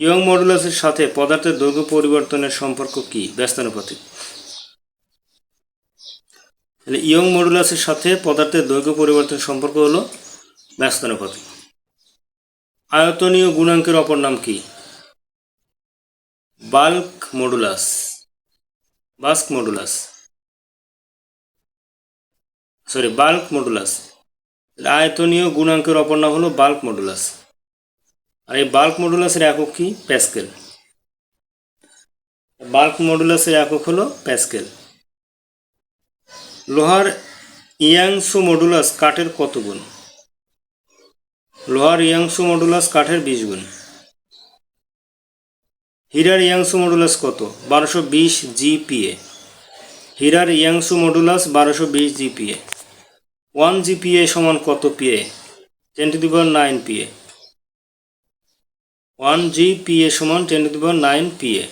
Young মডুলাসের সাথে পদার্থের দৈর্ঘ্য পরিবর্তনের সম্পর্ক কি? ব্যস্তানুপাতিক তাহলে ইয়ং মডুলাসের সাথে পদার্থের দৈর্ঘ্য পরিবর্তনের সম্পর্ক হলো ব্যস্তানুপাতিক আয়তনীয় গুণাঙ্কের অপর নাম কি? Bulk modulus. Bask modulus. Sorry, bulk modulus. আয়তনীয় গুণাঙ্কের অপর নাম হলো বাল্ক মডুলাস। আর এই বাল্ক মডুলাসের একক কি? প্যাসকেল বাল্ক মডুলাসের একক হলো প্যাসকেল লোহার ইয়াংসু মডুলাস কাঠের কত গুণ? লোহার ইয়াংসু মডুলাস কাঠের বিশ গুণ। হীরার ইয়াংসু মডুলাস কত? বারোশো বিশ জিপিএ। হীরার ইয়াংসু মডুলাস বারোশো বিশ জিপিএ। ওয়ান জিপিএ সমান কত PA? Ten to the power nine PA. One G P A সমান ten to the power nine PA